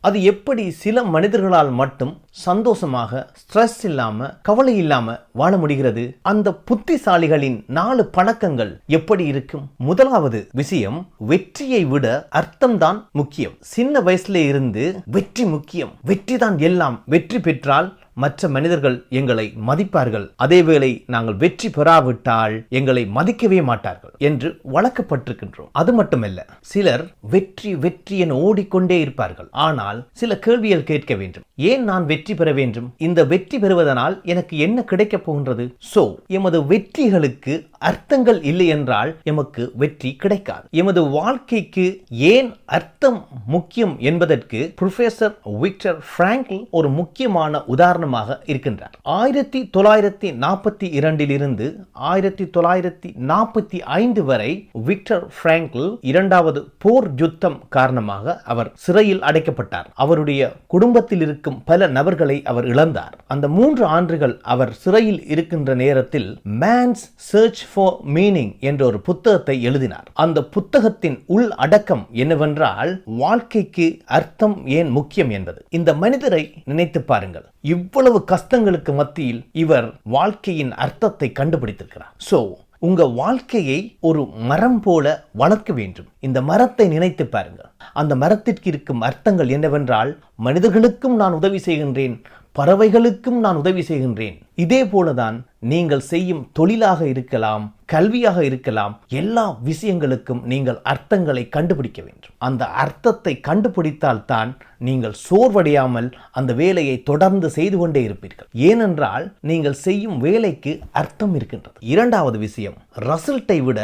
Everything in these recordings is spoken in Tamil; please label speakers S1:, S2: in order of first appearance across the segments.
S1: அது எப்படி சில மனிதர்களால் மட்டும் சந்தோஷமாக ஸ்ட்ரெஸ் இல்லாம கவலை இல்லாம வாழ முடிகிறது? அந்த புத்திசாலிகளின் நாலு பழக்கங்கள் எப்படி இருக்கும்? முதலாவது விஷயம் வெற்றியை விட அர்த்தம்தான் முக்கியம். சின்ன வயசுல இருந்து வெற்றி முக்கியம். வெற்றி தான் எல்லாம். வெற்றி பெற்றால் மற்ற மனிதர்கள் எங்களை மதிப்பார்கள். அதேவேளை நாங்கள் வெற்றி பெறாவிட்டால் எங்களை மதிக்கவே மாட்டார்கள் என்று வழக்கப்பட்டிருக்கின்றோம் அது மட்டுமல்ல சிலர் வெற்றி வெற்றி என ஓடிக்கொண்டே இருப்பார்கள். ஆனால் சில கேள்விகள் கேட்க வேண்டும். ஏன் நான் வெற்றி பெற வேண்டும்? இந்த வெற்றி பெறுவதனால் எனக்கு என்ன கிடைக்கப் போகின்றது? சோ எமது வெற்றிகளுக்கு அர்த்தங்கள் இல்லை என்றால் எமக்கு வெற்றி கிடைக்காது. எமது வாழ்க்கைக்கு ஏன் அர்த்தம் முக்கியம் என்பதற்கு ப்ரொஃபசர் விக்டர் பிராங்கிள் ஒரு முக்கியமான உதாரணமாக இருக்கின்றார். ஆயிரத்தி தொள்ளாயிரத்தி நாற்பத்தி இரண்டில் இருந்து ஆயிரத்தி தொள்ளாயிரத்தி நாற்பத்தி ஐந்து வரை விக்டர் பிராங்கிள் இரண்டாவது போர் யுத்தம் காரணமாக அவர் சிறையில் அடைக்கப்பட்டார். அவருடைய குடும்பத்தில் இருக்கும் பல நபர்களை அவர் இழந்தார். அந்த மூன்று ஆண்டுகள் அவர் சிறையில் இருக்கின்ற நேரத்தில் மேன்ஸ் சர்ச் ஃபார் மீனிங் என்ற ஒரு புத்தகத்தை எழுதினார். அந்த புத்தகத்தின் உள் அடக்கம் என்னவென்றால் வாழ்க்கைக்கு அர்த்தம் ஏன் முக்கியம் என்பது. இந்த மனிதரை நினைத்து பாருங்கள். இவ்வளவு கஷ்டங்களுக்கு மத்தியில் இவர் வாழ்க்கையின் அர்த்தத்தை கண்டுபிடித்திருக்கிறார். சோ உங்க வாழ்க்கையை ஒரு மரம் போல வளர்க்க வேண்டும். இந்த மரத்தை நினைத்து பாருங்கள். அந்த மரத்திற்கு இருக்கும் அர்த்தங்கள் என்னவென்றால் மனிதர்களுக்கும் நான் உதவி செய்கின்றேன். பறவைகளுக்கும் நான் உதவி செய்கின்றேன். இதே போலதான் நீங்கள் செய்யும் தொழிலாக இருக்கலாம் கல்வியாக இருக்கலாம் எல்லா விஷயங்களுக்கும் நீங்கள் அர்த்தங்களை கண்டுபிடிக்க வேண்டும். அந்த அர்த்தத்தை கண்டுபிடித்தால் தான் நீங்கள் சோர்வடையாமல் அந்த வேலையை தொடர்ந்து செய்து கொண்டே இருப்பீர்கள். ஏனென்றால் நீங்கள் செய்யும் வேலைக்கு அர்த்தம் இருக்கின்றது. இரண்டாவது விஷயம் ரசல்ட்டை விட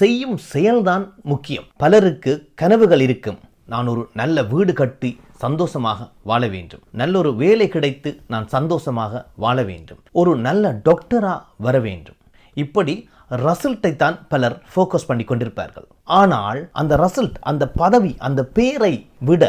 S1: செய்யும் செயல்தான் முக்கியம். பலருக்கு கனவுகள் இருக்கும். நான் ஒரு நல்ல வீடு கட்டி சந்தோஷமாக வாழ வேண்டும். நல்ல ஒரு வேலை கிடைத்து நான் சந்தோஷமாக வாழ வேண்டும். ஒரு நல்ல டாக்டராக வர வேண்டும். இப்படி ரசல்ட்டை தான் பலர் ஃபோக்கஸ் பண்ணி கொண்டிருப்பார்கள். ஆனால் அந்த ரசல்ட் அந்த பதவி அந்த பேரை விட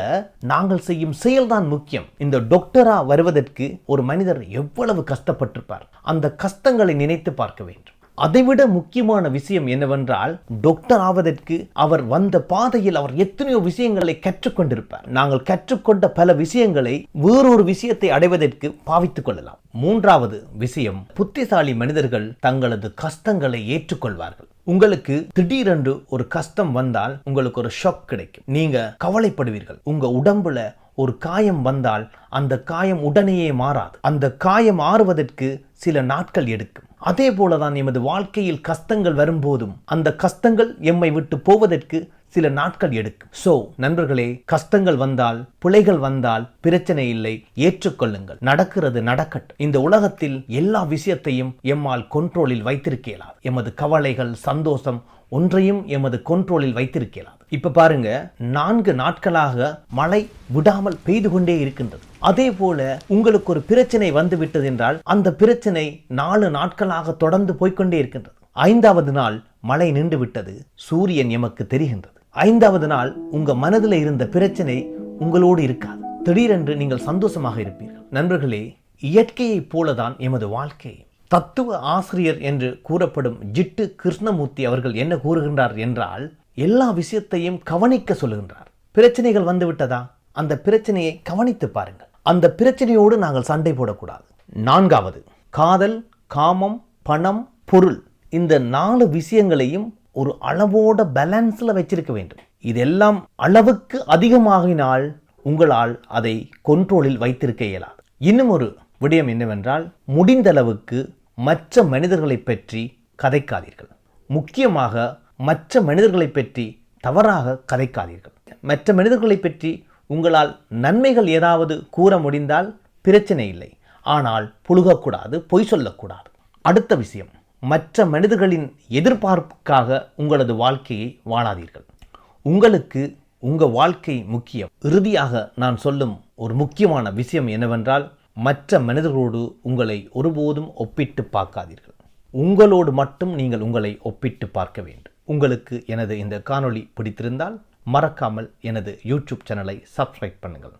S1: நாங்கள் செய்யும் செயல்தான் முக்கியம். இந்த டாக்டரா வருவதற்கு ஒரு மனிதர் எவ்வளவு கஷ்டப்பட்டிருப்பார்? அந்த கஷ்டங்களை நினைத்து பார்க்க வேண்டும். அதைவிட முக்கியமான விஷயம் என்னவென்றால் டாக்டர் ஆவதற்கு அவர் வந்த பாதையில் அவர் எத்தனையோ விஷயங்களை கற்றுக்கொண்டிருப்பார். நாங்கள் கற்றுக்கொண்ட பல விஷயங்களை வேறொரு விஷயத்தை அடைவதற்கு பாவித்துக் கொள்ளலாம். மூன்றாவது விஷயம் புத்திசாலி மனிதர்கள் தங்களது கஷ்டங்களை ஏற்றுக்கொள்வார்கள். உங்களுக்கு திடீரென்று ஒரு கஷ்டம் வந்தால் உங்களுக்கு ஒரு ஷாக் கிடைக்கும். நீங்க கவலைப்படுவீர்கள். உங்க உடம்புல ஒரு காயம் வந்தால் அந்த காயம் உடனேயே மாறாது. அந்த காயம் ஆறுவதற்கு சில நாட்கள் எடுக்கும். அதே போலதான் எமது வாழ்க்கையில் கஷ்டங்கள் வரும்போதும் அந்த கஷ்டங்கள் எம்மை விட்டு போவதற்கு சில நாட்கள் எடுக்கும். சோ நண்பர்களே கஷ்டங்கள் வந்தால் பிழைகள் வந்தால் பிரச்சனை இல்லை ஏற்றுக்கொள்ளுங்கள். நடக்கிறது நடக்கட்டும். இந்த உலகத்தில் எல்லா விஷயத்தையும் எம்மால் கொண்ட்ரோலில் வைத்திருக்க இயலாது எமது கவலைகள் சந்தோஷம் ஒன்றையும் எமது கொண்ட்ரோலில் வைத்திருக்கலாம் இப்ப பாருங்க நான்கு நாட்களாக மழை விடாமல் பெய்து கொண்டே இருக்கின்றது. அதே போல உங்களுக்கு ஒரு பிரச்சனை வந்து விட்டது என்றால் அந்த பிரச்சனை நாலு நாட்களாக தொடர்ந்து போய்க்கொண்டே இருக்கின்றது. ஐந்தாவது நாள் மழை நின்று விட்டது. சூரியன் எமக்கு தெரிகின்றது. ஐந்தாவது நாள் உங்க மனதில் இருந்த பிரச்சனை உங்களோடு இருக்காது. திடீரென்று நீங்கள் சந்தோஷமாக இருப்பீர்கள். நண்பர்களே இயற்கையைப் போலதான் எமது வாழ்க்கை. தத்துவ ஆசிரியர் என்று கூறப்படும் ஜிட்டு கிருஷ்ணமூர்த்தி அவர்கள் என்ன கூறுகின்றார் என்றால் எல்லா விஷயத்தையும் கவனிக்க சொல்லுகின்றார். பிரச்சனைகள் வந்துவிட்டதா அந்த பிரச்சனையை கவனித்து பாருங்கள். அந்த பிரச்சனையோடு நாங்கள் சண்டை போடக்கூடாது. நான்காவது காதல் காமம் பணம் பொருள் இந்த நாலு விஷயங்களையும் ஒரு அளவோட பேலன்ஸில் வச்சிருக்க வேண்டும். இதெல்லாம் அளவுக்கு அதிகமாகினால் உங்களால் அதை கொண்ட்ரோலில் வைத்திருக்க இயலாது. இன்னும் ஒரு விடயம் என்னவென்றால் முடிந்தளவுக்கு மற்ற மனிதர்களை பற்றி கதைக்காதீர்கள். முக்கியமாக மற்ற மனிதர்களை பற்றி தவறாக கதைக்காதீர்கள். மற்ற மனிதர்களை பற்றி உங்களால் நன்மைகள் ஏதாவது கூற முடிந்தால் பிரச்சனை இல்லை. ஆனால் புழுகக்கூடாது பொய் சொல்லக்கூடாது. அடுத்த விஷயம். மற்ற மனிதர்களின் எதிர்பார்ப்புக்காக உங்களது வாழ்க்கையை வாழாதீர்கள். உங்களுக்கு உங்கள் வாழ்க்கை முக்கியம். இறுதியாக நான் சொல்லும் ஒரு முக்கியமான விஷயம் என்னவென்றால் மற்ற மனிதர்களோடு உங்களை ஒருபோதும் ஒப்பிட்டு பார்க்காதீர்கள். உங்களோடு மட்டும் நீங்கள் உங்களை ஒப்பிட்டு பார்க்க வேண்டும். உங்களுக்கு எனது இந்த காணொளி பிடித்திருந்தால் மறக்காமல் எனது யூடியூப் சேனலை சப்ஸ்கிரைப் பண்ணுங்கள்.